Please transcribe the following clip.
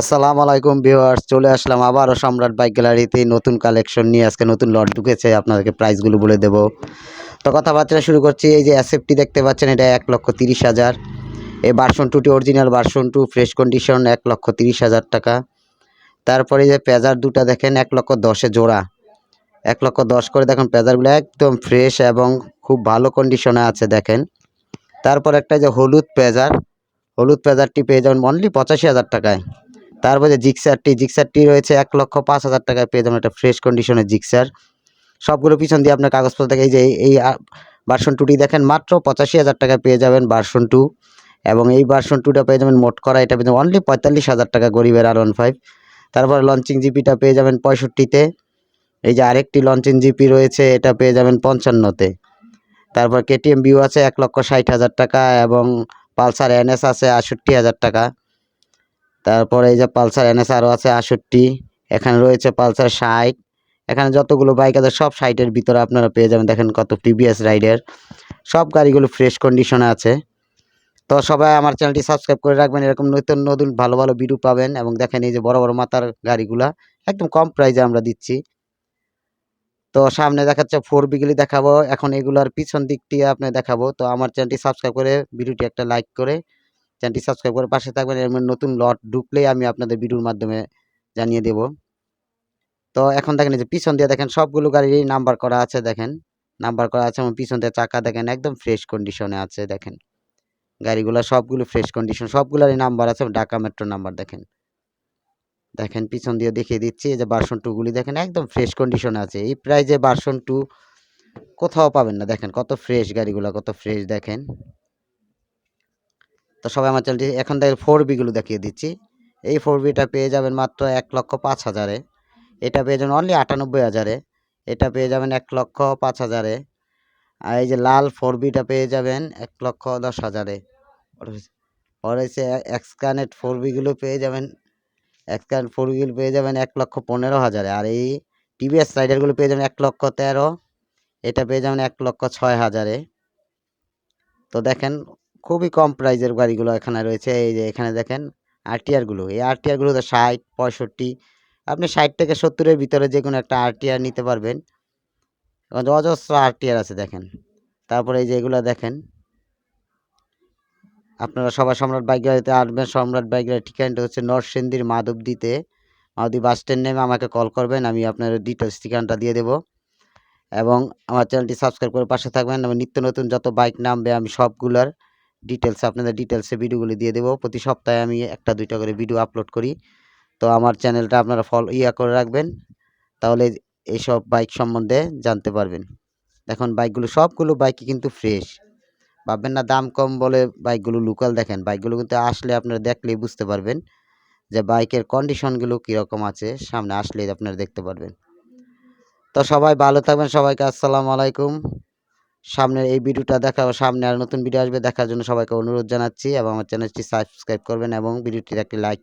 আসসালামু আলাইকুম ভিউয়ার্স, চলে আসলাম আবারও সম্রাট বাইক গ্যালারিতে, নতুন কালেকশন নিয়ে আজকে নতুন লট ঢুকেছে, আপনাদেরকে প্রাইসগুলো বলে দেব। তো কথাবার্তা শুরু করছি, এই যে অ্যাসেপ্টটি দেখতে পাচ্ছেন, এটা এক লক্ষ তিরিশ হাজার। এই বার্সন টুটি original version two fresh condition এক লক্ষ তিরিশ হাজার টাকা। তারপরে যে পেজার দুটা দেখেন, এক লক্ষ দশে জোড়া। এক লক্ষ দশ করে দেখুন, পেজারগুলো একদম ফ্রেশ এবং খুব ভালো কন্ডিশনে আছে, দেখেন। তারপর একটা যে হলুদ পেজার, হলুদ পেজারটি পেয়ে যাবেন অনলি পঁচাশি হাজার টাকায়। তারপরে জিক্সারটি জিক্সারটি রয়েছে এক লক্ষ পাঁচ হাজার টাকায় পেয়ে যাবেন একটা ফ্রেশ কন্ডিশনের জিক্সার। সবগুলো পিছন দিয়ে আপনার কাগজপত্র থেকে এই যে এই ভার্সন টুটি দেখেন, মাত্র পঁচাশি হাজার টাকায় পেয়ে যাবেন ভার্সন টু এবং এই ভার্সন টুটা পেয়ে যাবেন মোট করা, এটা পেয়ে যাবেন অনলি পঁয়তাল্লিশ হাজার টাকা গরিবের আর ওয়ান ফাইভ তারপর লঞ্চিং জিপিটা পেয়ে যাবেন পঁয়ষট্টিতে। এই যে আরেকটি লঞ্চিং জিপি রয়েছে, এটা পেয়ে যাবেন পঞ্চান্নতে। তারপর কেটিএম বিউ আছে এক লক্ষ ষাট হাজার টাকা এবং পালসার এনএস আছে আষট্টি হাজার টাকা। তারপরে এই যে পালসার এনএস আরও আছে আষট্টি এখানে রয়েছে পালসার ষাট। এখানে যতগুলো বাইক আছে সব সাইটের ভিতরে আপনারা পেয়ে যাবেন। দেখেন কত প্রিভিয়াস রাইডের সব গাড়িগুলো ফ্রেশ কন্ডিশনে আছে। তো সবাই আমার চ্যানেলটি সাবস্ক্রাইব করে রাখবেন। এরকম নতুন নতুন, ভালো ভালো ভিডিও পাবেন এবং দেখেন এই যে বড় বড় মাথার গাড়িগুলা একদম কম প্রাইসে আমরা দিচ্ছি। তো সামনে দেখাচ্ছে ফোর বিগুলি দেখাবো। এখন এগুলার পিছন দিকটি আপনি দেখাবো। তো আমার চ্যানেলটি সাবস্ক্রাইব করে ভিডিওটি একটা লাইক করে চ্যানেলটি সাবস্ক্রাইব করে পাশে থাকবেন এর নতুন লট ঢুকলেই আমি আপনাদের ভিডিওর মাধ্যমে জানিয়ে দেব। তো এখন দেখেন যে পিছন দিয়ে দেখেন সবগুলো গাড়ির নাম্বার করা আছে, দেখেন। নাম্বার করা আছে এবং পিছন দিয়ে চাকা দেখেন একদম ফ্রেশ কন্ডিশনে আছে, দেখেন। গাড়িগুলো সবগুলো ফ্রেশ কন্ডিশন সবগুলোরই নাম্বার আছে ঢাকা মেট্রো নাম্বার, দেখেন। দেখেন পিছন দিয়ে দেখিয়ে দিচ্ছি, এই যে ভার্সন টুগুলি দেখেন একদম ফ্রেশ কন্ডিশনে আছে। এই প্রাইজে বার্সন টু কোথাও পাবেন না, দেখেন কত ফ্রেশ গাড়িগুলো, কত ফ্রেশ দেখেন। তো সবাই আমার চ্যানেলটি এখন থেকে ফোর বিগুলো দেখিয়ে দিচ্ছি। এই ফোর বিটা পেয়ে যাবেন মাত্র এক লক্ষ পাঁচ হাজারে। এটা পেয়ে যাবেন অনলি আটানব্বই হাজারে। এটা পেয়ে যাবেন এক লক্ষ পাঁচ হাজারে। আর এই যে লাল ফোর বিটা পেয়ে যাবেন এক লক্ষ দশ হাজারে। আর হচ্ছে এক্সকানেট ফোর বিগুলো পেয়ে যাবেন এক্সকানেট ফোর বিগুলো পেয়ে যাবেন এক লক্ষ পনেরো হাজারে। আর এই টিভিএস রাইডারগুলো পেয়ে যাবেন এক লক্ষ তেরো। এটা পেয়ে যাবেন এক লক্ষ ছয় হাজারে। তো দেখেন খুবই কম প্রাইজের গাড়িগুলো এখানে রয়েছে। এই যে এখানে দেখেন আরটিআরগুলো এই আরটিআরগুলো তো ষাট, পঁয়ষট্টি, আপনি ষাট থেকে সত্তরের ভিতরে যে কোনো একটা আরটিআর নিতে পারবেন। অজস্র আরটিআর আছে দেখেন। তারপরে এই যে এগুলো দেখেন। আপনারা সবাই সম্রাট বাইক গাড়িতে আসবেন। সম্রাট বাইক গাড়ির ঠিকানাটা হচ্ছে নরসেন্দির মাধবদীতে। মাধবদী বাস স্ট্যান্ড নেমে আমাকে কল করবেন, আমি আপনার ডিটেলস ঠিকানাটা দিয়ে দেবো। এবং আমার চ্যানেলটি সাবস্ক্রাইব করে পাশে থাকবেন। এবং নিত্য নতুন যত বাইক নামবে আমি সবগুলার ডিটেলস আপনাদের ডিটেলসে ভিডিওগুলি দিয়ে দেবো। প্রতি সপ্তাহে আমি একটা, দুইটা করে ভিডিও আপলোড করি। তো আমার চ্যানেলটা আপনারা ফলো ইয়া করে রাখবেন। তাহলে এইসব বাইক সম্বন্ধে জানতে পারবেন। দেখুন বাইকগুলো সবগুলো বাইকই কিন্তু ফ্রেশ ভাববেন না দাম কম বলে বাইকগুলো লোকাল দেখেন। বাইকগুলো কিন্তু আসলে আপনারা দেখলেই বুঝতে পারবেন যে বাইকের কন্ডিশনগুলো কীরকম আছে। সামনে আসলেই আপনারা দেখতে পারবেন। তো সবাই ভালো থাকবেন। সবাইকে আসসালামু আলাইকুম। সামনের এই ভিডিওটা দেখা সামনে আর নতুন ভিডিও আসবে দেখার জন্য সবাইকে অনুরোধ জানাচ্ছি এবং আমার চ্যানেলটি সাবস্ক্রাইব করবেন এবং ভিডিওটির একটি লাইক